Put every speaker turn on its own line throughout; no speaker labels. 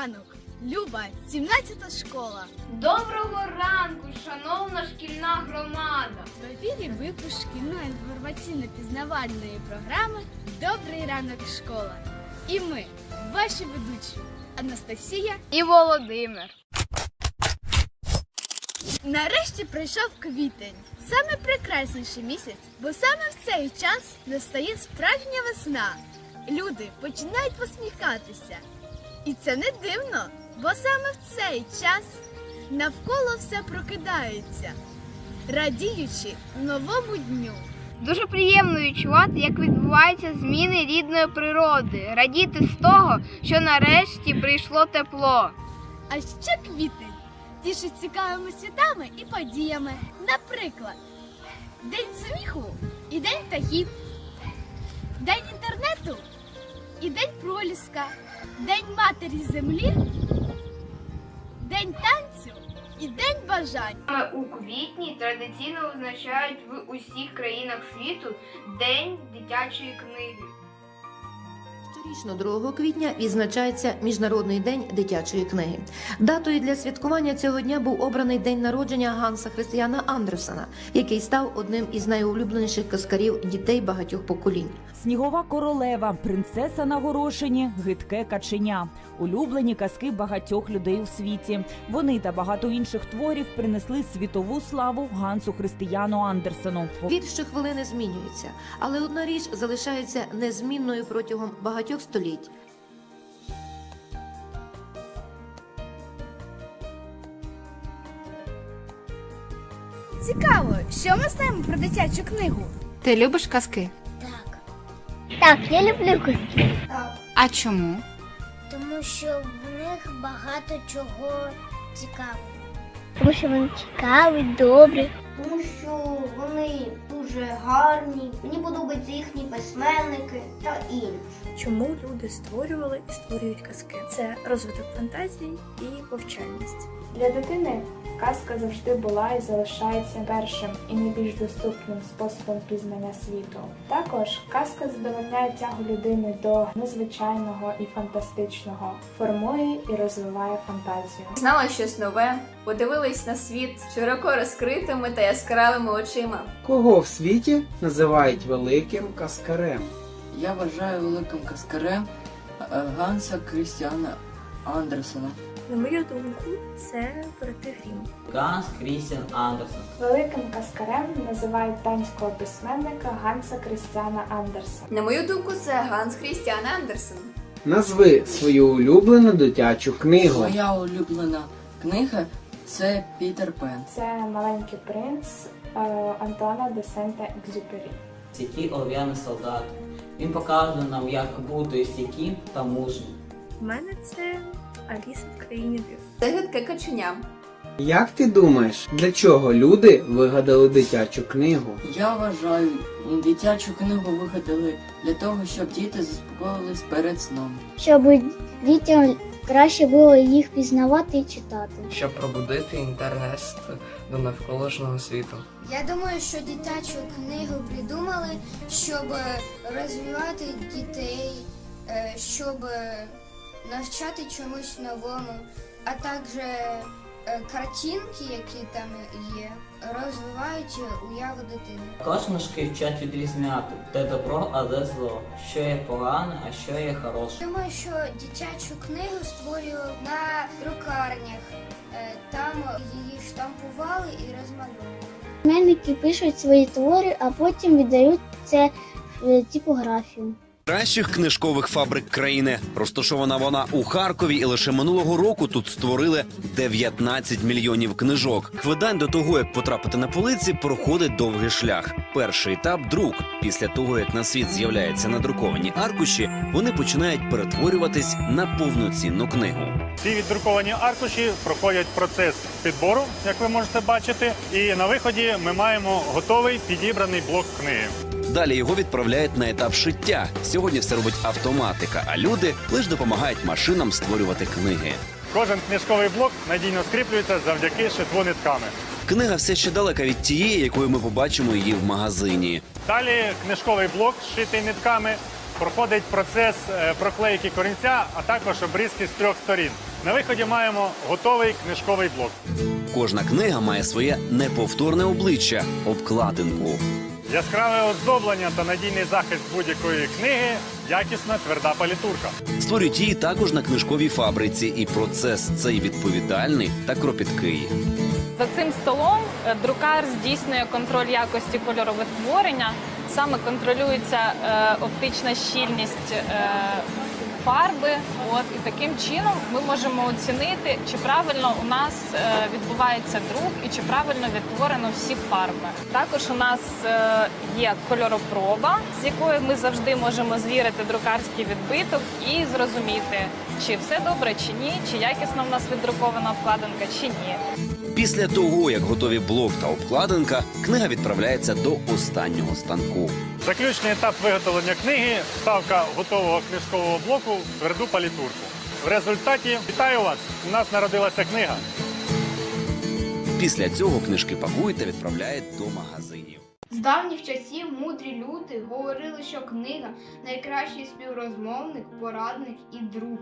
ранок, Люба, 17 школа.
Доброго ранку, шановна шкільна громада.
В ефірі випуск шкільної інформаційно-пізнавальної програми Добрий ранок школа. І ми, ваші ведучі, Анастасія.
І Володимир.
Нарешті прийшов квітень. Саме прекрасніший місяць, бо саме в цей час настає справжня весна. Люди починають посміхатися. І це не дивно, бо саме в цей час навколо все прокидається, радіючи новому дню.
Дуже приємно відчувати, як відбуваються зміни рідної природи, радіти з того, що нарешті прийшло тепло.
А ще квітень тішить цікавими святами і подіями. Наприклад, День сміху і День птахів, День інтернету і День проліска, День матері землі, День танцю і День бажань.
У квітні традиційно означають в усіх країнах світу День дитячої книги.
Щорічно 2 квітня відзначається Міжнародний день дитячої книги. Датою для святкування цього дня був обраний день народження Ганса Християна Андерсена, який став одним із найулюбленіших каскарів дітей багатьох поколінь.
Снігова королева, принцеса на горошині, гидке каченя. Улюблені казки багатьох людей у світі. Вони та багато інших творів принесли світову славу Гансу Християну Андерсену.
Від щохвилини змінюється, але одна річ залишається незмінною протягом багатьох століть.
Цікаво, що ми знаємо про дитячу книгу.
Ти любиш казки?
Так. Так, я люблю казки.
А чому?
Тому що в них багато чого цікавого. Тому що вони цікаві, добрі.
тому що вони дуже гарні. Мені подобаються їхні письменники та інші.
Чому люди створювали і створюють казки? Це розвиток фантазії і повчальність.
Для дитини казка завжди була і залишається першим і найбільш доступним способом пізнання світу. Також казка задовольняє тягу людини до незвичайного і фантастичного, формує і розвиває фантазію.
Знала щось нове, подивились на світ широко розкритими та яскравими очима.
Кого в світі називають великим каскарем?
Я вважаю великим каскарем е, Ганса Крістіана Андерсена.
На мою думку, це брати Грім.
Ганс Крістіан Андерсен.
Великим каскарем називають данського письменника Ганса Крістіана Андерсена.
На мою думку, це Ганс Крістіан Андерсен.
Назви свою улюблену дитячу книгу.
Моя улюблена книга це Пітер Пен.
Це маленький принц е, Антуана де Сента Екзюпері.
Стійкий олов'яний солдат. Він показує нам, як бути стійким та мужнім.
У мене це Аліса в країні див.
Це гидке каченя.
Як ти думаєш, для чого люди вигадали дитячу книгу?
Я вважаю, дитячу книгу вигадали для того, щоб діти заспокоїлись перед сном.
Щоб дітям краще було їх пізнавати і читати.
Щоб пробудити інтернет до навколишнього світу.
Я думаю, що дитячу книгу придумали, щоб розвивати дітей, е, щоб навчати чомусь новому, а також е, картинки, які там є, розвивають уяву дитини.
Також вчать відрізняти, де добро, а де зло, що є погане, а що є хороше.
Думаю, що дитячу книгу створювали на друкарнях. Е, Там її штампували і розмальовували. Письменники пишуть свої твори, а потім віддають це в типографію.
Кращих книжкових фабрик країни. Розташована вона у Харкові, і лише минулого року тут створили 19 мільйонів книжок. Видань до того, як потрапити на полиці, проходить довгий шлях. Перший етап друк. Після того, як на світ з'являються надруковані аркуші, вони починають перетворюватись на повноцінну книгу.
Ці віддруковані аркуші проходять процес підбору, як ви можете бачити, і на виході ми маємо готовий підібраний блок книги.
Далі його відправляють на етап шиття. Сьогодні все робить автоматика, а люди лише допомагають машинам створювати книги.
Кожен книжковий блок надійно скріплюється завдяки шитвонитками.
Книга все ще далека від тієї, якою ми побачимо її в магазині.
Далі книжковий блок, зшитий нитками, проходить процес е, проклейки корінця, а також обрізки з трьох сторін. На виході маємо готовий книжковий блок.
Кожна книга має своє неповторне обличчя обкладинку.
Яскраве оздоблення та надійний захист будь-якої книги якісна тверда палітурка.
Створюють її також на книжковій фабриці, і процес цей відповідальний та кропіткий.
За цим столом е, друкар здійснює контроль якості кольорових творення. Саме контролюється е, оптична щільність е, фарби. От і таким чином ми можемо оцінити, чи правильно у нас е, відбувається друк і чи правильно відтворено всі фарби. Також у нас е, є кольоропроба, з якою ми завжди можемо звірити друкарський відбиток і зрозуміти, чи все добре, чи ні, чи якісно в нас віддрукована обкладинка, чи ні.
Після того, як готові блок та обкладинка, книга відправляється до останнього станку.
Заключний етап виготовлення книги вставка готового книжкового блоку в тверду палітурку. В результаті вітаю вас! У нас народилася книга.
Після цього книжки пакують та відправляють до магазинів.
З давніх часів мудрі люди говорили, що книга найкращий співрозмовник, порадник і друг.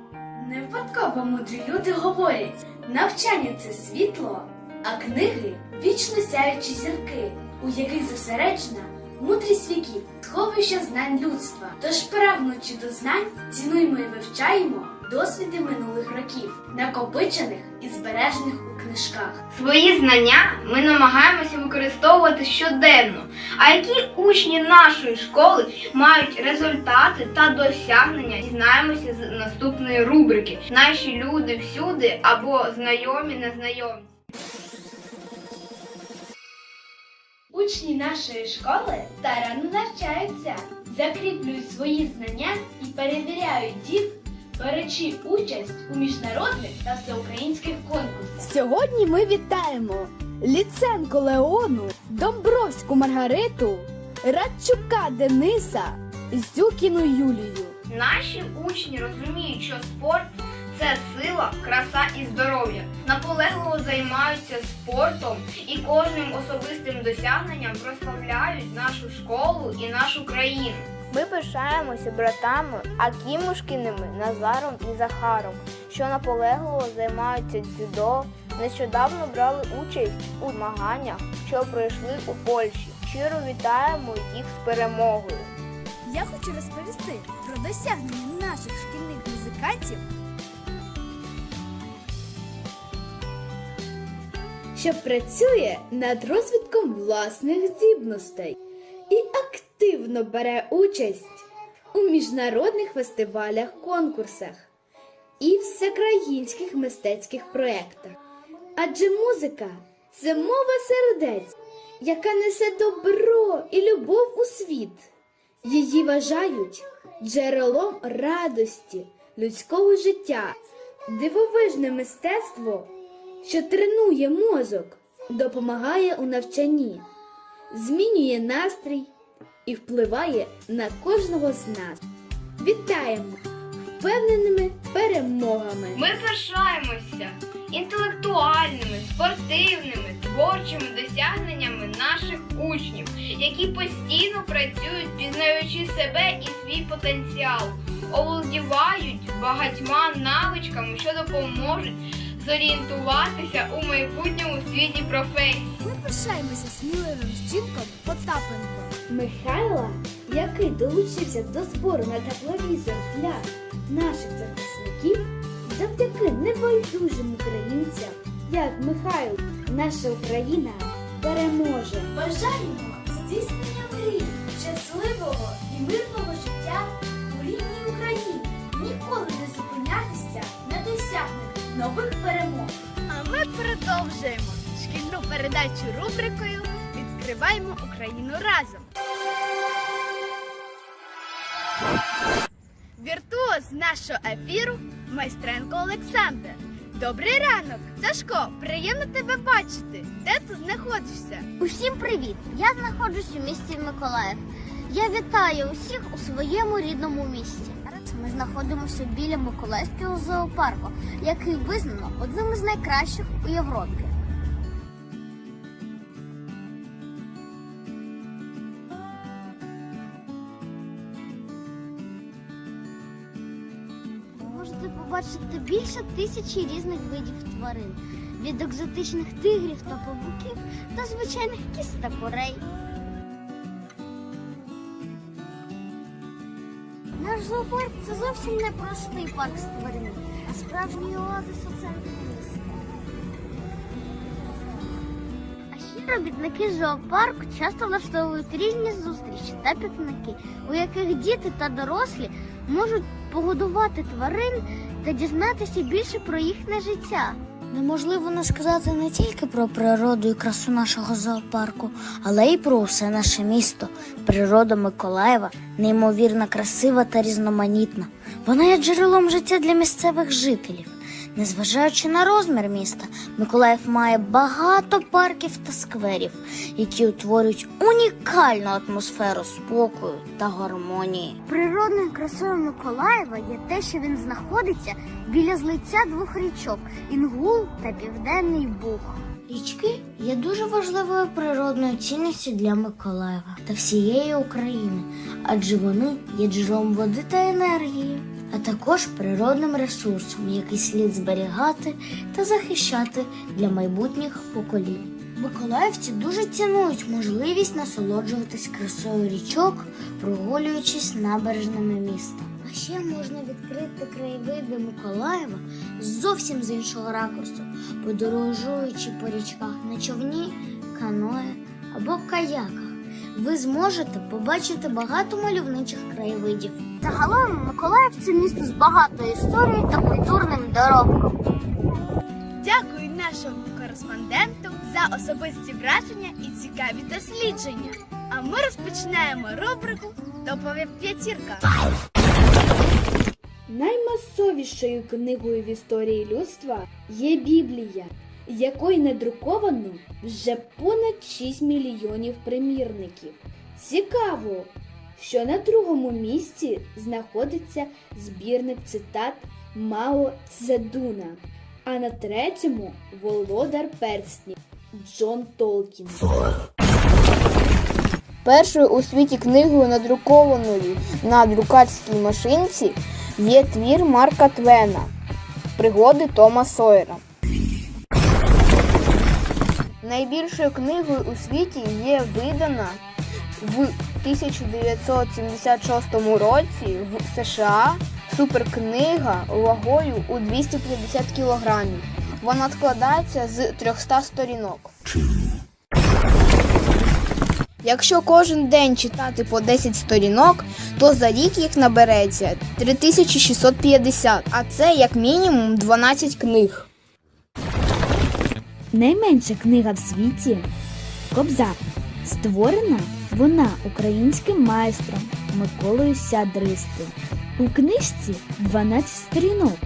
Не випадково мудрі люди говорять: навчання це світло, а книги вічно сяючі зірки, у яких зосереджена мудрість віків, сховище знань людства. Тож, прагнучи до знань, цінуємо і вивчаємо досвіди минулих років, накопичених і збережених у книжках.
Свої знання ми намагаємося використовувати щоденно. А які учні нашої школи мають результати та досягнення, дізнаємося з наступної рубрики Наші люди всюди або знайомі незнайомці.
Учні нашої школи старанно навчаються, закріплюють свої знання і перевіряють їх, беручи участь у міжнародних та всеукраїнських конкурсах. Сьогодні ми вітаємо Ліценко Леону, Домбровську Маргариту, Радчука Дениса, Зюкіну Юлію.
Наші учні розуміють, що спорт це сила, краса і здоров'я. Наполегливо займаються спортом і кожним особистим досягненням прославляють нашу школу і нашу країну. Ми пишаємося братами Акімушкіними Назаром і Захаром, що наполегливо займаються дзюдо. Нещодавно брали участь у змаганнях, що пройшли у Польщі. Щиро вітаємо їх з перемогою.
Я хочу розповісти про досягнення наших шкільних музикантів, що працює над розвитком власних здібностей і активно бере участь у міжнародних фестивалях, конкурсах і всекраїнських мистецьких проєктах. Адже музика це мова сердець, яка несе добро і любов у світ. Її вважають джерелом радості людського життя, дивовижне мистецтво, що тренує мозок, допомагає у навчанні, змінює настрій і впливає на кожного з нас. Вітаємо впевненими перемогами!
Ми пишаємося інтелектуальними, спортивними, творчими досягненнями наших учнів, які постійно працюють, пізнаючи себе і свій потенціал, оволодівають багатьма навичками, що допоможуть зорієнтуватися у майбутньому світі професій.
Ми пишаємося сміливим вчинком Потапенко Михайла, який долучився до збору на тепловізор для наших захисників, завдяки небайдужим українцям, як Михайло, наша Україна переможе. Бажаємо здійснення мрій, щасливого і мирного життя у рідній Україні. Ніколи не нових перемог. А ми продовжуємо шкільну передачу рубрикою Відкриваємо Україну разом. Віртуоз нашого ефіру майстренко Олександр. Добрий ранок, Сашко, приємно тебе бачити. Де ти знаходишся?
Усім привіт! Я знаходжусь у місті Миколаїв. Я вітаю усіх у своєму рідному місті. Ми знаходимося біля Миколаївського зоопарку, який визнано одним із найкращих у Європі. можете побачити більше тисячі різних видів тварин. Від екзотичних тигрів та павуків до звичайних кіз та курей. Наш зоопарк це зовсім не простий парк тваринами, а справжній оазис у центрі міста. А ще робітники зоопарку часто влаштовують різні зустрічі та пікники, у яких діти та дорослі можуть погодувати тварин та дізнатися більше про їхнє життя. Неможливо не сказати не тільки про природу і красу нашого зоопарку, але й про усе наше місто. Природа Миколаєва неймовірно красива та різноманітна. Вона є джерелом життя для місцевих жителів. Незважаючи на розмір міста, Миколаїв має багато парків та скверів, які утворюють унікальну атмосферу спокою та гармонії. Природною красою Миколаєва є те, що він знаходиться біля злиття двох річок Інгул та Південний Буг. Річки є дуже важливою природною цінністю для Миколаєва та всієї України, адже вони є джерелом води та енергії, а також природним ресурсом, який слід зберігати та захищати для майбутніх поколінь. Миколаївці дуже цінують можливість насолоджуватись красою річок, прогулюючись набережними міста. А ще можна відкрити краєвиди Миколаєва зовсім з іншого ракурсу, подорожуючи по річках на човні, каное або каяках. Ви зможете побачити багато мальовничих краєвидів. Загалом Миколаїв це місто з багатою історією та культурним доробком.
Дякую нашому кореспонденту за особисті враження і цікаві дослідження. А ми розпочинаємо рубрику Топові п'ятірка.
Наймасовішою книгою в історії людства є Біблія, якої надруковано вже понад 6 мільйонів примірників. Цікаво, що на другому місці знаходиться збірник цитат Мао Цзедуна, а на третьому Володар перснів Джон Толкін.
Першою у світі книгою, надрукованою на друкарській машинці, є твір Марка Твена Пригоди Тома Сойера. Найбільшою книгою у світі є видана в 1976 році в США суперкнига вагою у 250 кілограмів. Вона складається з 300 сторінок. Якщо кожен день читати по 10 сторінок, то за рік їх набереться 3650, а це як мінімум 12 книг.
Найменша книга в світі Кобзар. Створена вона українським майстром Миколою Сядристим. У книжці 12 сторінок,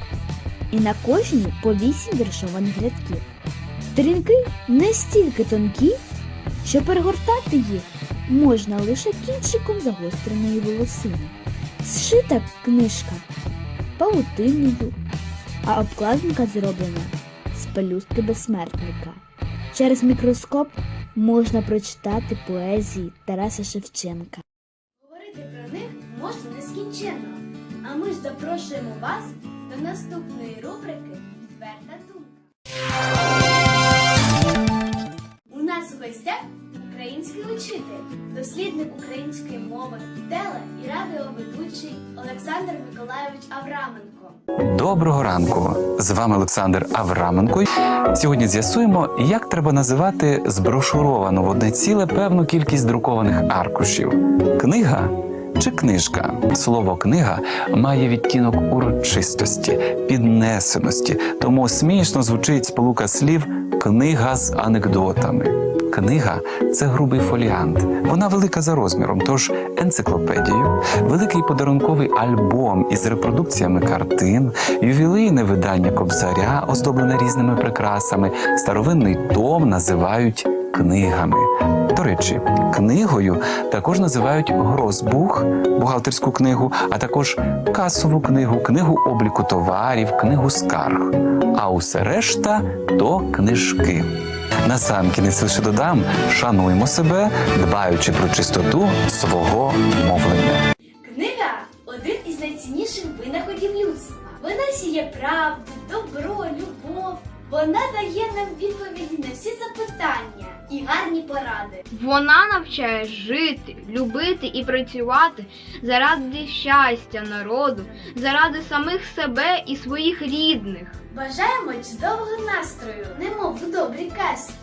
і на кожній по 8 віршованих рядків. Сторінки настільки тонкі, що перегортати їх можна лише кінчиком загостреної волосини. Зшита книжка паутиною, а обкладинка зроблена з пелюстки безсмертника. Через мікроскоп можна прочитати поезії Тараса Шевченка.
Говорити про них можна нескінченно. А ми ж запрошуємо вас до наступної рубрики Відверта думка. У нас в гостях український учитель, дослідник української мови, теле і радіоведучий Олександр Миколайович Авраменко.
Доброго ранку! З вами Олександр Авраменко. Сьогодні з'ясуємо, як треба називати зброшуровану в одне ціле певну кількість друкованих аркушів: книга чи книжка. Слово книга має відтінок урочистості, піднесеності, тому смішно звучить сполука слів книга з анекдотами. Книга це грубий фоліант. Вона велика за розміром, тож енциклопедію, великий подарунковий альбом із репродукціями картин, ювілейне видання кобзаря, оздоблене різними прикрасами, старовинний том називають книгами. До речі, книгою також називають грозбух, бухгалтерську книгу, а також касову книгу, книгу обліку товарів, книгу скарг. А усе решта то книжки. Насамкінець лише додам, шануймо себе, дбаючи про чистоту свого мовлення.
Книга один із найцінніших винаходів людства. Вона сіє правду, добро, любов. Вона дає нам відповіді на всі запитання і гарні поради.
Вона навчає жити, любити і працювати заради щастя народу, заради самих себе і своїх рідних.
Бажаємо чудового настрою, немов в добрій казці,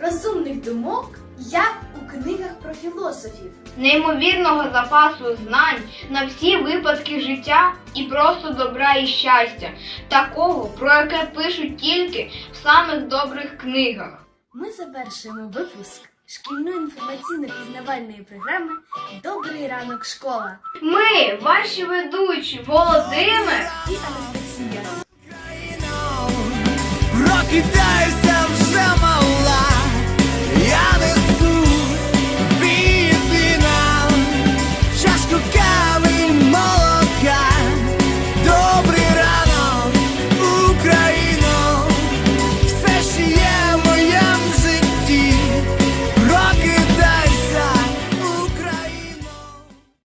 розумних думок, як у книгах про філософів.
Неймовірного запасу знань на всі випадки життя і просто добра і щастя, такого, про яке пишуть тільки в самих добрих книгах.
Ми завершуємо випуск шкільної інформаційно-пізнавальної програми Добрий ранок школа
Ми, ваші ведучі, Володимир
і Анастасія.
Прокидайся вже